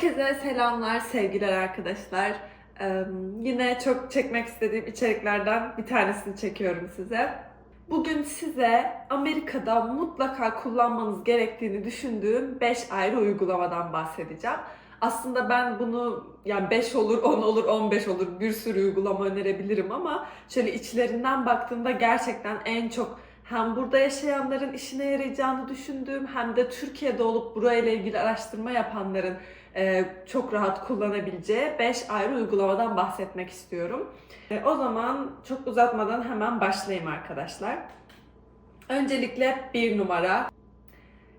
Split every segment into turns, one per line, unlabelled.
Herkese selamlar, sevgiler arkadaşlar. Ee, yine çok çekmek istediğim içeriklerden bir tanesini çekiyorum size. Bugün size Amerika'da mutlaka kullanmanız gerektiğini düşündüğüm 5 ayrı uygulamadan bahsedeceğim. Aslında ben bunu yani 5 olur, 10 olur, 15 olur bir sürü uygulama önerebilirim ama şöyle içlerinden baktığımda gerçekten en çok hem burada yaşayanların işine yarayacağını düşündüğüm hem de Türkiye'de olup burayla ilgili araştırma yapanların e, çok rahat kullanabileceği 5 ayrı uygulamadan bahsetmek istiyorum. E, o zaman çok uzatmadan hemen başlayayım arkadaşlar. Öncelikle bir numara.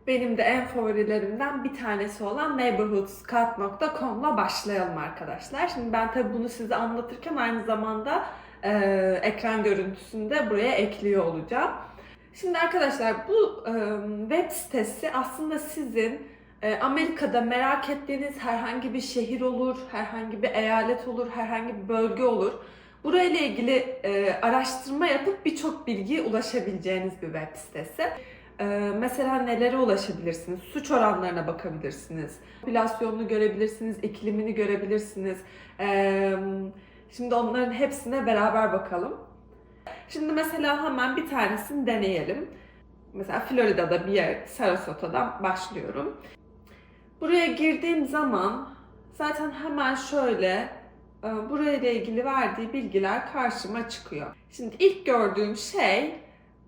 Benim de en favorilerimden bir tanesi olan neighborhoodscout.com'la başlayalım arkadaşlar. Şimdi ben tabii bunu size anlatırken aynı zamanda e, ekran görüntüsünde buraya ekliyor olacağım. Şimdi arkadaşlar bu web sitesi aslında sizin e, Amerika'da merak ettiğiniz herhangi bir şehir olur, herhangi bir eyalet olur, herhangi bir bölge olur. Burayla ilgili e, araştırma yapıp birçok bilgiye ulaşabileceğiniz bir web sitesi. E, mesela nelere ulaşabilirsiniz? Suç oranlarına bakabilirsiniz. Popülasyonunu görebilirsiniz, iklimini görebilirsiniz. E, şimdi onların hepsine beraber bakalım. Şimdi mesela hemen bir tanesini deneyelim. Mesela Florida'da bir yer, Sarasota'dan başlıyorum. Buraya girdiğim zaman zaten hemen şöyle e, burayla ilgili verdiği bilgiler karşıma çıkıyor. Şimdi ilk gördüğüm şey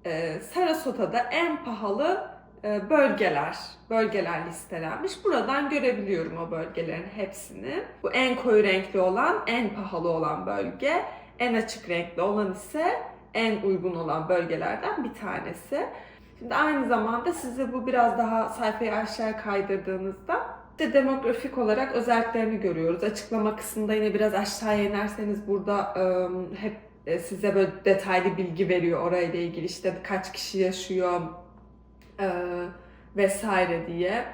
e, Sarasota'da en pahalı e, bölgeler, bölgeler listelenmiş. Buradan görebiliyorum o bölgelerin hepsini. Bu en koyu renkli olan, en pahalı olan bölge. En açık renkli olan ise en uygun olan bölgelerden bir tanesi. Şimdi aynı zamanda size bu biraz daha sayfayı aşağı kaydırdığınızda de demografik olarak özelliklerini görüyoruz. Açıklama kısmında yine biraz aşağıya inerseniz burada ıı, hep e, size böyle detaylı bilgi veriyor orayla ilgili işte kaç kişi yaşıyor ıı, vesaire diye.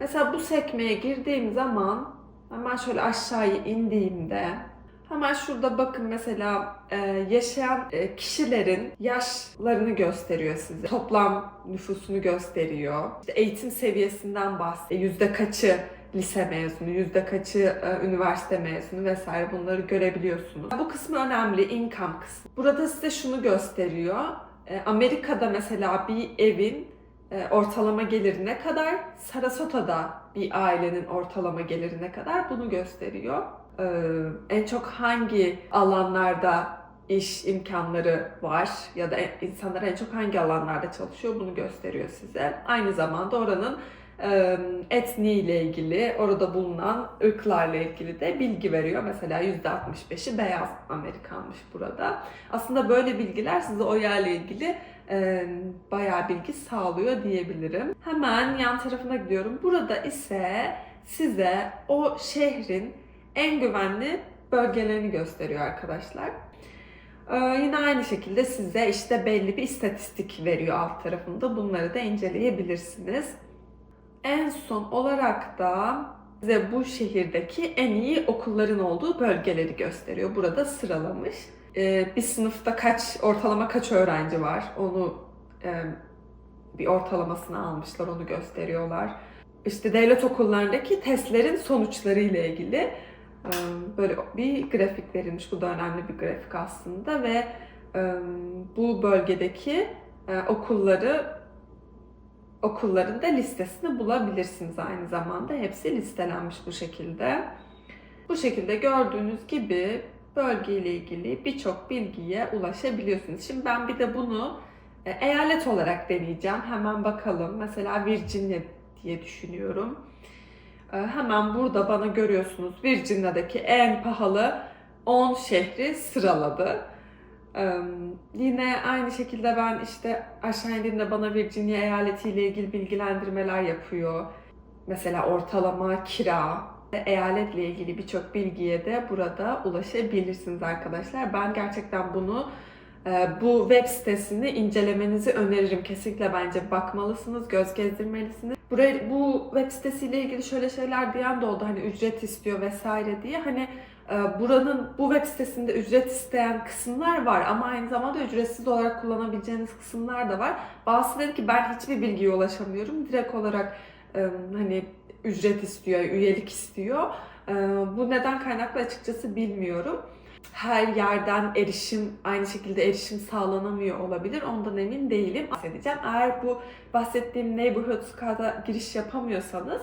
Mesela bu sekmeye girdiğim zaman hemen şöyle aşağıya indiğimde Hemen şurada bakın mesela e, yaşayan e, kişilerin yaşlarını gösteriyor size. Toplam nüfusunu gösteriyor. İşte eğitim seviyesinden bahsediyor. Yüzde kaçı lise mezunu, yüzde kaçı e, üniversite mezunu vesaire bunları görebiliyorsunuz. Bu kısmı önemli, income kısmı. Burada size şunu gösteriyor. Amerika'da mesela bir evin ortalama geliri ne kadar, Sarasota'da bir ailenin ortalama geliri ne kadar bunu gösteriyor. Ee, en çok hangi alanlarda iş imkanları var ya da insanlar en çok hangi alanlarda çalışıyor bunu gösteriyor size. Aynı zamanda oranın e, etniğiyle ilgili, orada bulunan ırklarla ilgili de bilgi veriyor. Mesela %65'i beyaz Amerikanmış burada. Aslında böyle bilgiler size o yerle ilgili e, bayağı bilgi sağlıyor diyebilirim. Hemen yan tarafına gidiyorum. Burada ise size o şehrin en güvenli bölgelerini gösteriyor arkadaşlar. Ee, yine aynı şekilde size işte belli bir istatistik veriyor alt tarafında. Bunları da inceleyebilirsiniz. En son olarak da size bu şehirdeki en iyi okulların olduğu bölgeleri gösteriyor. Burada sıralamış. Ee, bir sınıfta kaç, ortalama kaç öğrenci var onu e, bir ortalamasını almışlar, onu gösteriyorlar. İşte devlet okullarındaki testlerin sonuçları ile ilgili böyle bir grafik verilmiş. Bu da önemli bir grafik aslında ve bu bölgedeki okulları okulların da listesini bulabilirsiniz aynı zamanda. Hepsi listelenmiş bu şekilde. Bu şekilde gördüğünüz gibi bölgeyle ilgili birçok bilgiye ulaşabiliyorsunuz. Şimdi ben bir de bunu eyalet olarak deneyeceğim. Hemen bakalım. Mesela Virginia diye düşünüyorum. Ee, hemen burada bana görüyorsunuz Virginia'daki en pahalı 10 şehri sıraladı. Ee, yine aynı şekilde ben işte aşağı indiğimde bana Virginia eyaleti ile ilgili bilgilendirmeler yapıyor. Mesela ortalama kira, eyaletle ilgili birçok bilgiye de burada ulaşabilirsiniz arkadaşlar. Ben gerçekten bunu bu web sitesini incelemenizi öneririm. Kesinlikle bence bakmalısınız, göz gezdirmelisiniz. Buraya, bu web sitesiyle ilgili şöyle şeyler diyen de oldu hani ücret istiyor vesaire diye. Hani e, buranın bu web sitesinde ücret isteyen kısımlar var ama aynı zamanda ücretsiz olarak kullanabileceğiniz kısımlar da var. Bazısı dedi ki ben hiçbir bilgiye ulaşamıyorum. Direkt olarak hani ücret istiyor, üyelik istiyor. E, bu neden kaynaklı açıkçası bilmiyorum. Her yerden erişim, aynı şekilde erişim sağlanamıyor olabilir. Ondan emin değilim. Bahsedeceğim. Eğer bu bahsettiğim Neighborhood Scout'a giriş yapamıyorsanız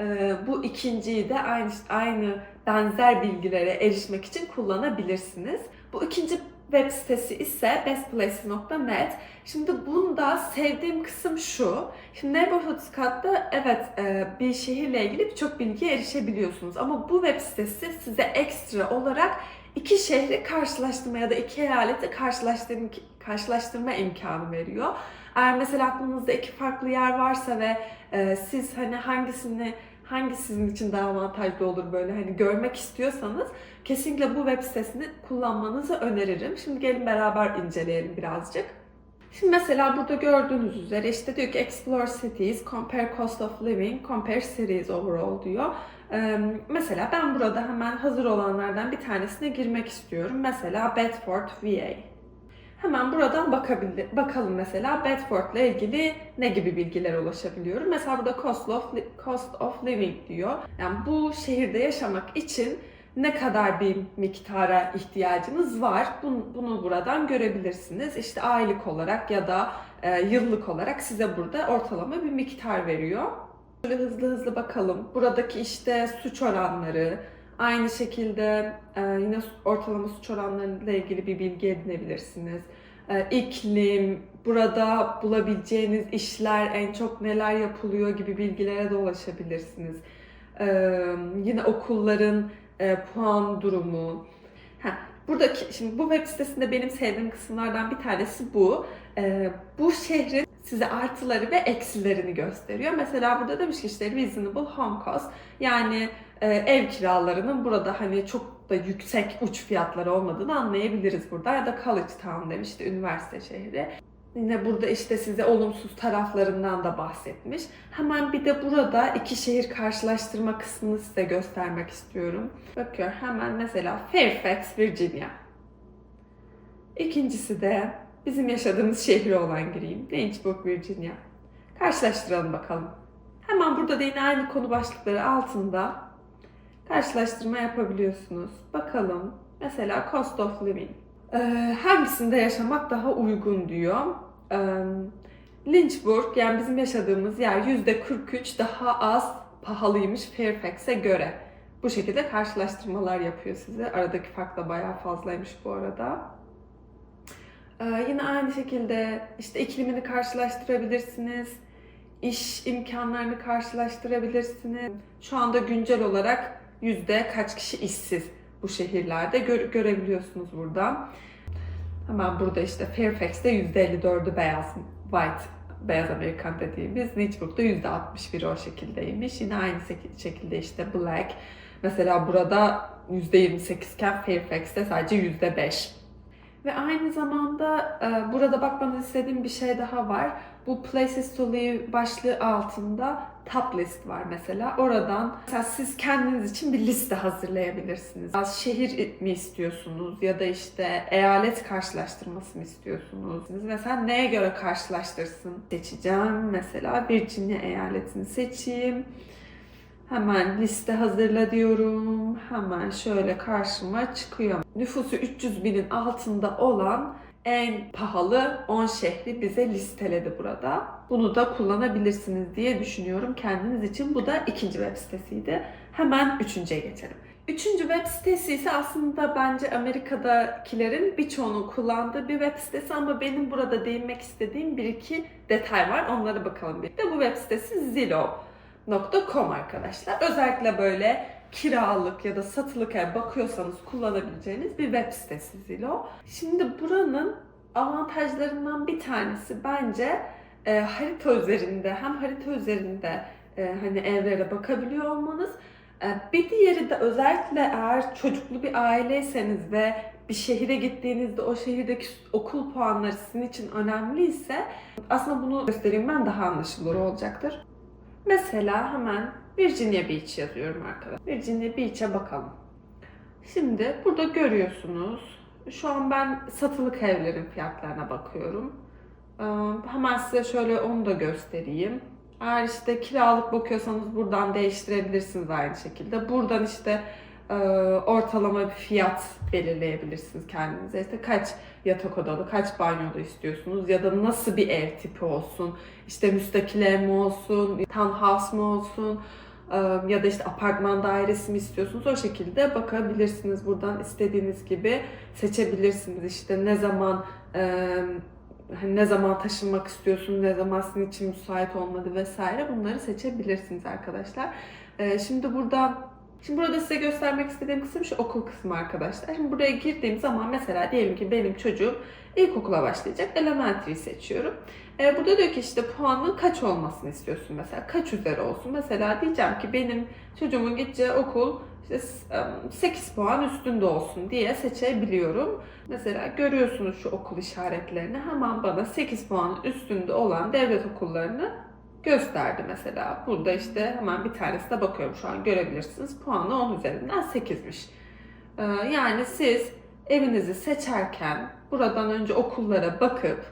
e, bu ikinciyi de aynı aynı benzer bilgilere erişmek için kullanabilirsiniz. Bu ikinci web sitesi ise bestplaces.net. Şimdi bunda sevdiğim kısım şu. Şimdi Neighborhood Scout'ta evet e, bir şehirle ilgili birçok bilgiye erişebiliyorsunuz. Ama bu web sitesi size ekstra olarak iki şehri karşılaştırma ya da iki eyaleti karşılaştırma, karşılaştırma imkanı veriyor. Eğer mesela aklınızda iki farklı yer varsa ve e, siz hani hangisini hangi sizin için daha avantajlı olur böyle hani görmek istiyorsanız kesinlikle bu web sitesini kullanmanızı öneririm. Şimdi gelin beraber inceleyelim birazcık. Şimdi mesela burada gördüğünüz üzere işte diyor ki explore cities, compare cost of living, compare cities overall diyor. Ee, mesela ben burada hemen hazır olanlardan bir tanesine girmek istiyorum. Mesela Bedford, VA. Hemen buradan bakabil- bakalım mesela Bedford ile ilgili ne gibi bilgilere ulaşabiliyorum. Mesela burada cost of, cost of living diyor. Yani bu şehirde yaşamak için ne kadar bir miktara ihtiyacınız var bunu, bunu buradan görebilirsiniz. İşte aylık olarak ya da e, yıllık olarak size burada ortalama bir miktar veriyor. Şöyle hızlı hızlı bakalım. Buradaki işte suç oranları, aynı şekilde e, yine ortalama suç oranlarıyla ilgili bir bilgi edinebilirsiniz. E, iklim, burada bulabileceğiniz işler, en çok neler yapılıyor gibi bilgilere de ulaşabilirsiniz. E, yine okulların e, puan durumu. Ha, buradaki şimdi bu web sitesinde benim sevdiğim kısımlardan bir tanesi bu. E, bu şehrin size artıları ve eksilerini gösteriyor. Mesela burada demiş ki işte reasonable home cost yani ev kiralarının burada hani çok da yüksek uç fiyatları olmadığını anlayabiliriz burada. Ya da college town demişti üniversite şehri. Yine burada işte size olumsuz taraflarından da bahsetmiş. Hemen bir de burada iki şehir karşılaştırma kısmını size göstermek istiyorum. Bakıyor hemen mesela Fairfax, Virginia. İkincisi de bizim yaşadığımız şehri olan gireyim. Lynchburg, Virginia. Karşılaştıralım bakalım. Hemen burada da yine aynı konu başlıkları altında karşılaştırma yapabiliyorsunuz. Bakalım. Mesela cost of living. Ee, hangisinde yaşamak daha uygun diyor. Ee, Lynchburg yani bizim yaşadığımız yer %43 daha az pahalıymış Fairfax'e göre. Bu şekilde karşılaştırmalar yapıyor size. Aradaki fark da bayağı fazlaymış bu arada. Ee, yine aynı şekilde işte iklimini karşılaştırabilirsiniz. İş imkanlarını karşılaştırabilirsiniz. Şu anda güncel olarak yüzde kaç kişi işsiz bu şehirlerde gö- görebiliyorsunuz burada. Hemen burada işte Fairfax'te %54'ü beyaz, white, beyaz Amerikan dediğimiz. Lynchburg'da %61 o şekildeymiş. Yine aynı şek- şekilde işte black. Mesela burada %28 iken Fairfax'te sadece %5. Ve aynı zamanda e, burada bakmanızı istediğim bir şey daha var. Bu Places to Live başlığı altında top list var mesela. Oradan mesela siz kendiniz için bir liste hazırlayabilirsiniz. Az şehir mi istiyorsunuz ya da işte eyalet karşılaştırması mı istiyorsunuz? Mesela neye göre karşılaştırsın seçeceğim. Mesela Virginia eyaletini seçeyim. Hemen liste hazırla diyorum. Hemen şöyle karşıma çıkıyor. Nüfusu 300 binin altında olan en pahalı 10 şehri bize listeledi burada. Bunu da kullanabilirsiniz diye düşünüyorum kendiniz için. Bu da ikinci web sitesiydi. Hemen üçüncüye geçelim. Üçüncü web sitesi ise aslında bence Amerika'dakilerin birçoğunun kullandığı bir web sitesi ama benim burada değinmek istediğim bir iki detay var. Onlara bakalım bir. De bu web sitesi Zillow.com arkadaşlar. Özellikle böyle kiralık ya da satılık ev bakıyorsanız kullanabileceğiniz bir web sitesi Zillow. Şimdi buranın avantajlarından bir tanesi bence e, harita üzerinde hem harita üzerinde e, hani evlere bakabiliyor olmanız e, bir diğeri de özellikle eğer çocuklu bir aileyseniz ve bir şehire gittiğinizde o şehirdeki okul puanları sizin için önemliyse aslında bunu göstereyim ben daha anlaşılır olacaktır. Mesela hemen Virginia Beach yazıyorum arkadaşlar. Virginia Beach'e bakalım. Şimdi burada görüyorsunuz. Şu an ben satılık evlerin fiyatlarına bakıyorum. Ee, hemen size şöyle onu da göstereyim. Eğer işte kiralık bakıyorsanız buradan değiştirebilirsiniz aynı şekilde. Buradan işte ortalama bir fiyat belirleyebilirsiniz kendinize. İşte kaç yatak odalı, kaç banyolu istiyorsunuz ya da nasıl bir ev tipi olsun. İşte müstakil ev mi olsun, townhouse mu olsun e, ya da işte apartman dairesi mi istiyorsunuz o şekilde bakabilirsiniz. Buradan istediğiniz gibi seçebilirsiniz. İşte ne zaman e, hani ne zaman taşınmak istiyorsun, ne zaman sizin için müsait olmadı vesaire bunları seçebilirsiniz arkadaşlar. E, şimdi buradan Şimdi burada size göstermek istediğim kısım şu okul kısmı arkadaşlar. Şimdi buraya girdiğim zaman mesela diyelim ki benim çocuğum ilkokula başlayacak. Elementary seçiyorum. Ee, burada diyor ki işte puanın kaç olmasını istiyorsun mesela. Kaç üzeri olsun. Mesela diyeceğim ki benim çocuğumun gideceği okul işte 8 puan üstünde olsun diye seçebiliyorum. Mesela görüyorsunuz şu okul işaretlerini. Hemen bana 8 puan üstünde olan devlet okullarını gösterdi mesela. Burada işte hemen bir tanesine bakıyorum şu an görebilirsiniz. Puanı 10 üzerinden 8'miş. Ee, yani siz evinizi seçerken buradan önce okullara bakıp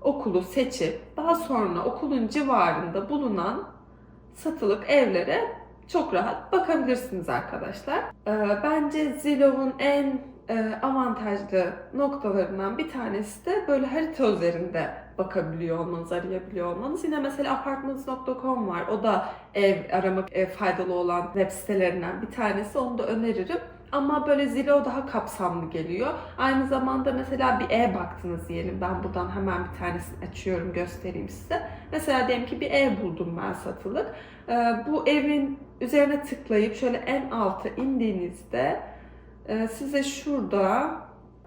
okulu seçip daha sonra okulun civarında bulunan satılık evlere çok rahat bakabilirsiniz arkadaşlar. Ee, bence Zillow'un en avantajlı noktalarından bir tanesi de böyle harita üzerinde bakabiliyor olmanız, arayabiliyor olmanız. Yine mesela apartments.com var. O da ev aramak e, faydalı olan web sitelerinden bir tanesi. Onu da öneririm. Ama böyle Zillow daha kapsamlı geliyor. Aynı zamanda mesela bir ev baktınız diyelim. Ben buradan hemen bir tanesini açıyorum, göstereyim size. Mesela diyelim ki bir ev buldum ben satılık. Ee, bu evin üzerine tıklayıp şöyle en alta indiğinizde e, size şurada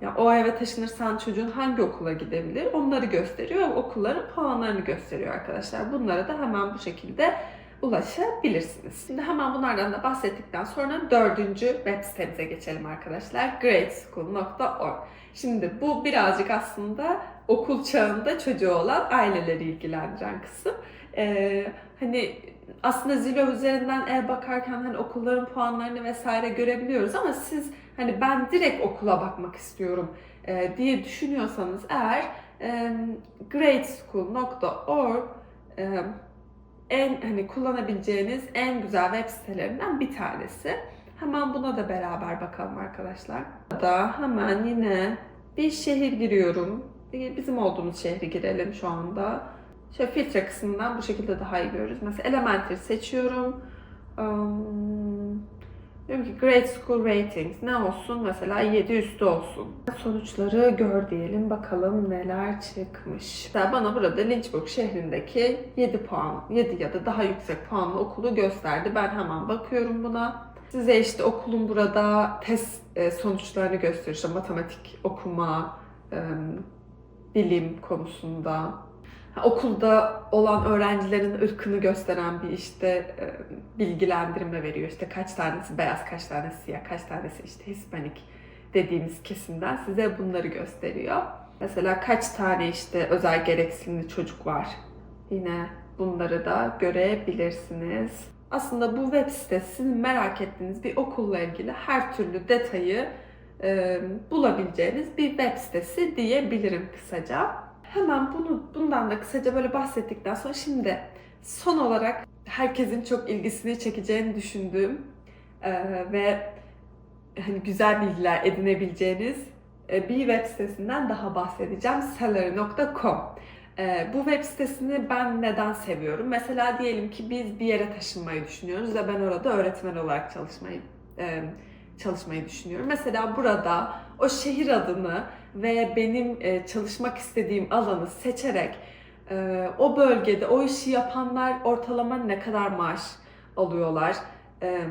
ya o eve taşınırsan çocuğun hangi okula gidebilir onları gösteriyor. Okulların puanlarını gösteriyor arkadaşlar. Bunlara da hemen bu şekilde ulaşabilirsiniz. Şimdi hemen bunlardan da bahsettikten sonra dördüncü web sitemize geçelim arkadaşlar. greatschool.org Şimdi bu birazcık aslında okul çağında çocuğu olan aileleri ilgilendiren kısım. Ee, hani aslında Zillow üzerinden ev bakarken hani okulların puanlarını vesaire görebiliyoruz ama siz hani ben direkt okula bakmak istiyorum e, diye düşünüyorsanız eğer e, greatschool.org e, en hani kullanabileceğiniz en güzel web sitelerinden bir tanesi. Hemen buna da beraber bakalım arkadaşlar. Da hemen yine bir şehir giriyorum. Bizim olduğumuz şehri girelim şu anda. Şöyle filtre kısmından bu şekilde daha iyi görürüz. Mesela Elementary seçiyorum. Um, diyorum ki Grade School Ratings ne olsun? Mesela 7 üstü olsun. Sonuçları gör diyelim. Bakalım neler çıkmış. Mesela bana burada Lynchburg şehrindeki 7 puan, 7 ya da daha yüksek puanlı okulu gösterdi. Ben hemen bakıyorum buna. Size işte okulun burada test e, sonuçlarını gösteriyor. İşte matematik, okuma, bilim konusunda, okulda olan öğrencilerin ırkını gösteren bir işte e, bilgilendirme veriyor. İşte kaç tanesi beyaz, kaç tanesi siyah, kaç tanesi işte Hispanik dediğimiz kesimden size bunları gösteriyor. Mesela kaç tane işte özel gereksinimli çocuk var. Yine bunları da görebilirsiniz. Aslında bu web sitesi merak ettiğiniz bir okulla ilgili her türlü detayı e, bulabileceğiniz bir web sitesi diyebilirim kısaca. Hemen bunu bundan da kısaca böyle bahsettikten sonra şimdi son olarak herkesin çok ilgisini çekeceğini düşündüğüm e, ve hani güzel bilgiler edinebileceğiniz e, bir web sitesinden daha bahsedeceğim. Salary.com. E, bu web sitesini ben neden seviyorum? Mesela diyelim ki biz bir yere taşınmayı düşünüyoruz ve ben orada öğretmen olarak çalışmayı e, çalışmayı düşünüyorum. Mesela burada o şehir adını ve benim e, çalışmak istediğim alanı seçerek e, o bölgede o işi yapanlar ortalama ne kadar maaş alıyorlar? E,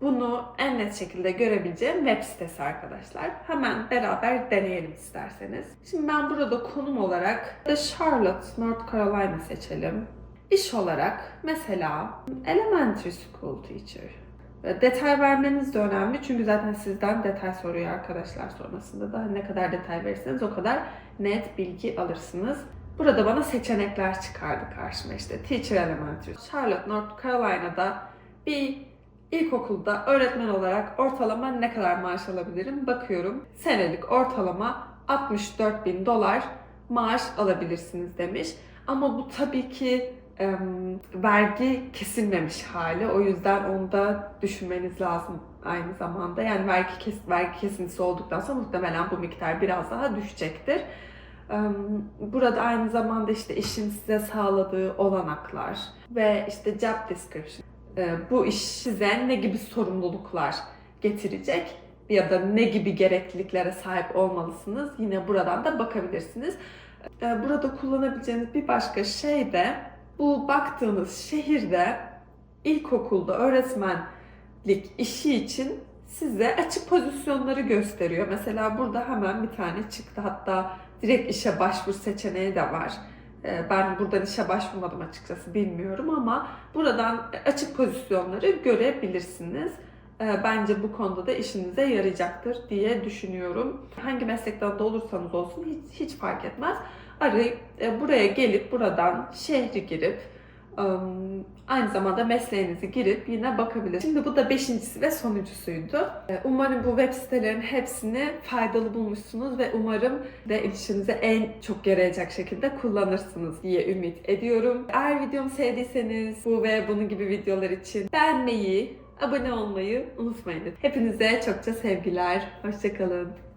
bunu en net şekilde görebileceğim web sitesi arkadaşlar. Hemen beraber deneyelim isterseniz. Şimdi ben burada konum olarak The Charlotte, North Carolina seçelim. İş olarak mesela Elementary School Teacher Detay vermeniz de önemli çünkü zaten sizden detay soruyor arkadaşlar sonrasında da ne kadar detay verirseniz o kadar net bilgi alırsınız. Burada bana seçenekler çıkardı karşıma işte Teacher Elementary. Charlotte, North Carolina'da bir ilkokulda öğretmen olarak ortalama ne kadar maaş alabilirim bakıyorum. Senelik ortalama 64 bin dolar maaş alabilirsiniz demiş. Ama bu tabii ki em, vergi kesilmemiş hali. O yüzden onu da düşünmeniz lazım aynı zamanda. Yani vergi kes vergi kesintisi olduktan sonra muhtemelen bu miktar biraz daha düşecektir. Em, Burada aynı zamanda işte işin size sağladığı olanaklar ve işte job description. e, Bu iş size ne gibi sorumluluklar getirecek ya da ne gibi gerekliliklere sahip olmalısınız yine buradan da bakabilirsiniz. E, Burada kullanabileceğiniz bir başka şey de bu baktığınız şehirde ilkokulda öğretmenlik işi için size açık pozisyonları gösteriyor. Mesela burada hemen bir tane çıktı. Hatta direkt işe başvur seçeneği de var. Ee, Ben buradan işe başvurmadım açıkçası bilmiyorum ama buradan açık pozisyonları görebilirsiniz. Ee, Bence bu konuda da işinize yarayacaktır diye düşünüyorum. Hangi meslekten de olursanız olsun hiç, hiç fark etmez. Arayıp e, buraya gelip buradan şehri girip ım, aynı zamanda mesleğinizi girip yine bakabilirsiniz. Şimdi bu da beşincisi ve sonuncusuydu. Umarım bu web sitelerin hepsini faydalı bulmuşsunuz ve umarım de işinize en çok yarayacak şekilde kullanırsınız diye ümit ediyorum. Eğer videomu sevdiyseniz bu ve bunun gibi videolar için beğenmeyi, abone olmayı unutmayın. Hepinize çokça sevgiler. Hoşçakalın.